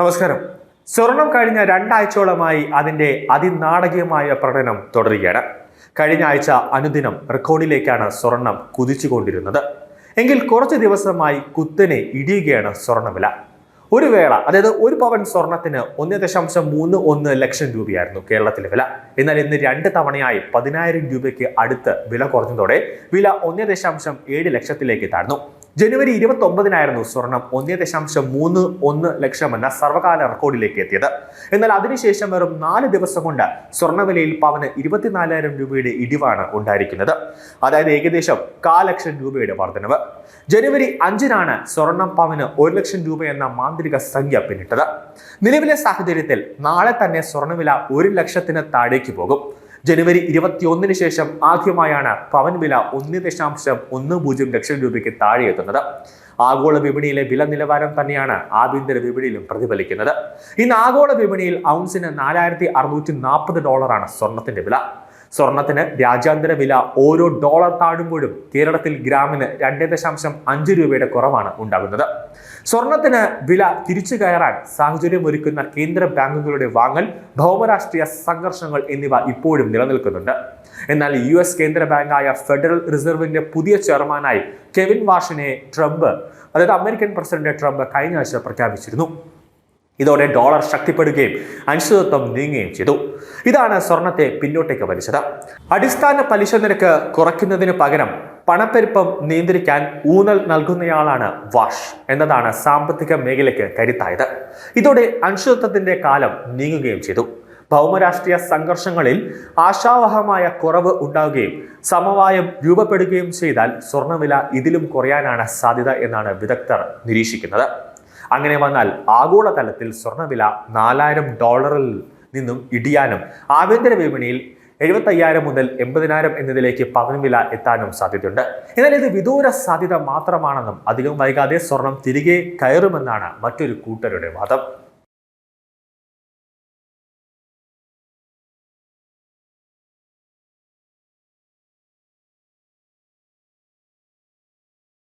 നമസ്കാരം. സ്വർണം കഴിഞ്ഞ രണ്ടാഴ്ചയോളമായി അതിന്റെ അതിനാടകീയമായ പ്രകടനം തുടരുകയാണ്. കഴിഞ്ഞ ആഴ്ച അനുദിനം റെക്കോർഡിലേക്കാണ് സ്വർണം കുതിച്ചുകൊണ്ടിരുന്നത്. എങ്കിൽ കുറച്ച് ദിവസമായി കുത്തനെ ഇടിയുകയാണ് സ്വർണവില ഒരു വേള അതായത് ഒരു പവൻ സ്വർണത്തിന് ഒന്ന് ദശാംശം മൂന്ന് ഒന്ന് ലക്ഷം രൂപയായിരുന്നു കേരളത്തിലെ വില. എന്നാൽ ഇന്ന് രണ്ട് തവണയായി പതിനായിരം രൂപയ്ക്ക് അടുത്ത് വില കുറഞ്ഞതോടെ വില ഒന്ന് ദശാംശം ഏഴ് ലക്ഷത്തിലേക്ക് താഴ്ന്നു. ജനുവരി ഇരുപത്തി ഒമ്പതിനായിരുന്നു സ്വർണം. ഒന്നേ ദശാംശം മൂന്ന് ഒന്ന് ലക്ഷം എന്ന സർവകാല റെക്കോർഡിലേക്ക് എത്തിയത്. എന്നാൽ അതിനുശേഷം വെറും നാല് ദിവസം കൊണ്ട് സ്വർണവിലയിൽ പവന് ഇരുപത്തിനാലായിരം രൂപയുടെ ഇടിവാണ് ഉണ്ടായിരിക്കുന്നത്. അതായത് ഏകദേശം കാലക്ഷം രൂപയുടെ വർധനവ്. ജനുവരി അഞ്ചിനാണ് സ്വർണം പവന് ഒരു ലക്ഷം രൂപ എന്ന മാന്ത്രിക സംഖ്യ പിന്നിട്ടത്. നിലവിലെ സാഹചര്യത്തിൽ നാളെ തന്നെ സ്വർണവില ഒരു ലക്ഷത്തിന് താഴേക്ക് പോകും. ജനുവരി ഇരുപത്തിയൊന്നിന് ശേഷം ആദ്യമായാണ് പവൻ വില ഒന്ന് ദശാംശം ഒന്ന് പൂജ്യം ലക്ഷം രൂപയ്ക്ക് താഴെ എത്തുന്നത്. ആഗോള വിപണിയിലെ വില നിലവാരം തന്നെയാണ് ആഭ്യന്തര വിപണിയിലും പ്രതിഫലിക്കുന്നത്. ഇന്ന് ആഗോള വിപണിയിൽ ഔൺസിന് നാലായിരത്തി അറുന്നൂറ്റി നാൽപ്പത് ഡോളറാണ് സ്വർണത്തിന്റെ വില. സ്വർണത്തിന് രാജ്യാന്തര വില ഓരോ ഡോളർ താഴുമ്പോഴും കേരളത്തിൽ ഗ്രാമിന് രണ്ട് ദശാംശം അഞ്ച് രൂപയുടെ കുറവാണ് ഉണ്ടാകുന്നത്. സ്വർണത്തിന് വില തിരിച്ചു കയറാൻ സാഹചര്യം ഒരുക്കുന്ന കേന്ദ്ര ബാങ്കുകളുടെ വാങ്ങൽ ഭൗമരാഷ്ട്രീയ സംഘർഷങ്ങൾ എന്നിവ ഇപ്പോഴും നിലനിൽക്കുന്നുണ്ട്. എന്നാൽ യു എസ് കേന്ദ്ര ബാങ്കായ ഫെഡറൽ റിസർവിന്റെ പുതിയ ചെയർമാനായി കെവിൻ വാഷിനെ ട്രംപ് അതായത് അമേരിക്കൻ പ്രസിഡന്റ് ട്രംപ് കഴിഞ്ഞ ആഴ്ച പ്രഖ്യാപിച്ചിരുന്നു. ഇതോടെ ഡോളർ ശക്തിപ്പെടുകയും അനിശ്ചിതത്വം നീങ്ങുകയും ചെയ്തു. ഇതാണ് സ്വർണത്തെ പിന്നോട്ടേക്ക് വലിച്ചത്. അടിസ്ഥാന പലിശ നിരക്ക് കുറയ്ക്കുന്നതിന് പകരം പണപ്പെരുപ്പം നിയന്ത്രിക്കാൻ ഊന്നൽ നൽകുന്നയാളാണ് വാഷ് എന്നതാണ് സാമ്പത്തിക മേഖലയ്ക്ക് കരുത്തായത്. ഇതോടെ അനിശ്ചിതത്വത്തിന്റെ കാലം നീങ്ങുകയും ചെയ്തു. ഭൗമരാഷ്ട്രീയ സംഘർഷങ്ങളിൽ ആശാവഹമായ കുറവ് ഉണ്ടാവുകയും സമവായം രൂപപ്പെടുകയും ചെയ്താൽ സ്വർണവില ഇതിലും കുറയാനാണ് സാധ്യത എന്നാണ് വിദഗ്ധർ നിരീക്ഷിക്കുന്നത്. അങ്ങനെ വന്നാൽ ആഗോളതലത്തിൽ സ്വർണവില നാലായിരം ഡോളറിൽ നിന്നും ഇടിയാനും ആഭ്യന്തര വിപണിയിൽ എഴുപത്തയ്യായിരം മുതൽ എൺപതിനായിരം എന്നതിലേക്ക് പവൻവില എത്താനും സാധ്യതയുണ്ട്. എന്നാൽ ഇത് വിദൂര സാധ്യത മാത്രമാണെന്നും അധികം വൈകാതെ സ്വർണം തിരികെ കയറുമെന്നാണ് മറ്റൊരു കൂട്ടരുടെ വാദം.